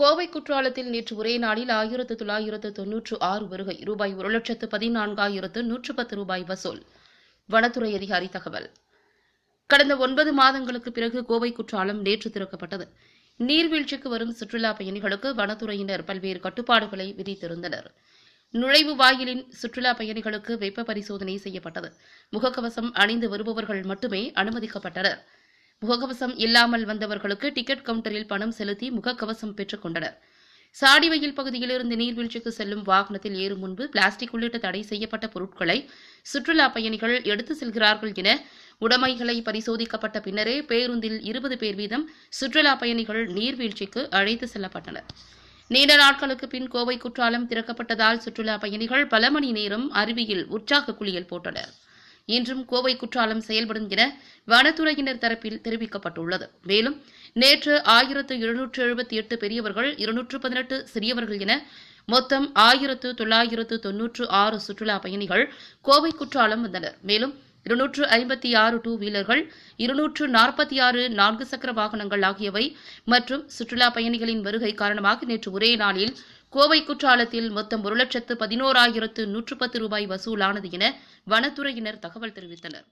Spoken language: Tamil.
கோவை குற்றாலத்தில் நேற்று ஒரே நாளில் ஆயிரத்து தொள்ளாயிரத்து தொன்னூற்று ஆறு வருகை ரூபாய் ஒரு லட்சத்து பதினான்காயிரத்து நூற்று பத்து ரூபாய் வசூல். வனத்துறை அதிகாரி தகவல். கடந்த ஒன்பது மாதங்களுக்கு பிறகு கோவை குற்றாலம் நேற்று திறக்கப்பட்டது. நீர்வீழ்ச்சிக்கு வரும் சுற்றுலா பயணிகளுக்கு வனத்துறையினர் பல்வேறு கட்டுப்பாடுகளை விதித்திருந்தனர். நுழைவு வாயிலின் சுற்றுலா பயணிகளுக்கு வெப்ப பரிசோதனை செய்யப்பட்டது. முகக்கவசம் அணிந்து வருபவர்கள் மட்டுமே அனுமதிக்கப்பட்டனர். முகக்கவசம் இல்லாமல் வந்தவர்களுக்கு டிக்கெட் கவுண்டரில் பணம் செலுத்தி முகக்கவசம் பெற்றுக் கொண்டனர். சாடிவயில் பகுதியிலிருந்து நீர்வீழ்ச்சிக்கு செல்லும் வாகனத்தில் ஏறும் முன்பு பிளாஸ்டிக் உள்ளிட்ட தடை செய்யப்பட்ட பொருட்களை சுற்றுலா பயணிகள் எடுத்து செல்கிறார்கள் என உடைமைகளை பரிசோதிக்கப்பட்ட பின்னரே பேருந்தில் இருபது பேர் வீதம் சுற்றுலா பயணிகள் நீர்வீழ்ச்சிக்கு அழைத்து செல்லப்பட்டனர். நீண்ட நாட்களுக்கு பின் கோவை குற்றாலம் திறக்கப்பட்டதால் சுற்றுலா பயணிகள் பல மணி நேரம் அருவியில் உற்சாக குளியல் போட்டனர். இன்றும் கோவை குற்றாலம் செயல்படும் என வனத்துறையினர் தரப்பில் தெரிவிக்கப்பட்டுள்ளது. மேலும் நேற்று ஆயிரத்து எழுநூற்று எழுபத்தி எட்டு பெரியவர்கள் இருநூற்று பதினெட்டு சிறியவர்கள் என மொத்தம் ஆயிரத்து தொள்ளாயிரத்து தொன்னூற்று ஆறு சுற்றுலா பயணிகள் கோவை குற்றாலம் வந்தனர். மேலும் இருநூற்று ஐம்பத்தி ஆறு டூ வீலர்கள் இருநூற்று நாற்பத்தி ஆறு நான்கு சக்கர வாகனங்கள் ஆகியவை மற்றும் சுற்றுலா பயணிகளின் வருகை காரணமாக நேற்று ஒரே நாளில் கோவை குற்றாலத்தில் மொத்தம் ஒரு லட்சத்து பதினோராயிரத்து நூற்று பத்து ரூபாய் வசூலானது என வனத்துறையினர் தகவல் தெரிவித்தனர்.